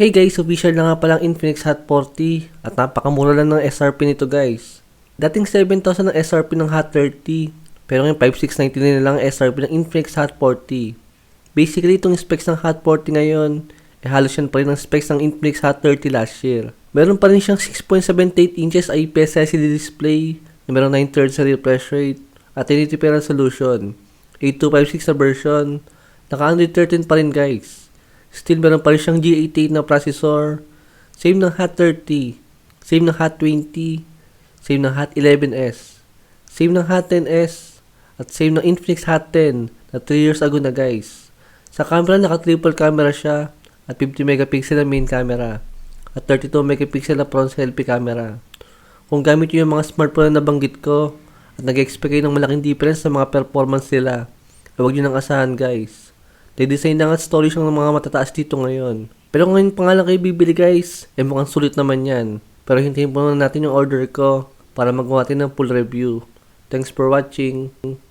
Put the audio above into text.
Hey guys, official na nga palang Infinix Hot 40 at napakamura lang ng SRP nito guys. Dating 7,000 ng SRP ng Hot 30 pero ngayon 5,699 na lang ang SRP ng Infinix Hot 40. Basically itong specs ng Hot 40 ngayon eh halos yan pa rin ang specs ng Infinix Hot 30 last year. Meron pa rin siyang 6.78 inches IPS LCD display na meron 9 thirds sa refresh rate at 1080p resolution. 8256 na version. Naka Android 13 pa rin guys. Still meron pa rin siyang G88 na processor. Same ng Hot 30. Same ng Hot 20. Same ng Hot 11S. Same ng Hot 10S. At same ng Infinix Hot 10 na 3 years ago na guys. Sa camera naka triple camera siya at 50 megapixel na main camera at 32 megapixel na front selfie camera. Kung gamit nyo yung mga smartphone na nabanggit ko at nag-expect kayo ng malaking difference sa mga performance nila, huwag nyo nang asahan guys. Design na nga at storage ng mga matataas dito ngayon. Pero ngayon pa nga lang kayo bibili guys, eh mukhang sulit naman yan. Pero hintayin po na natin yung order ko para magawa natin ng full review. Thanks for watching.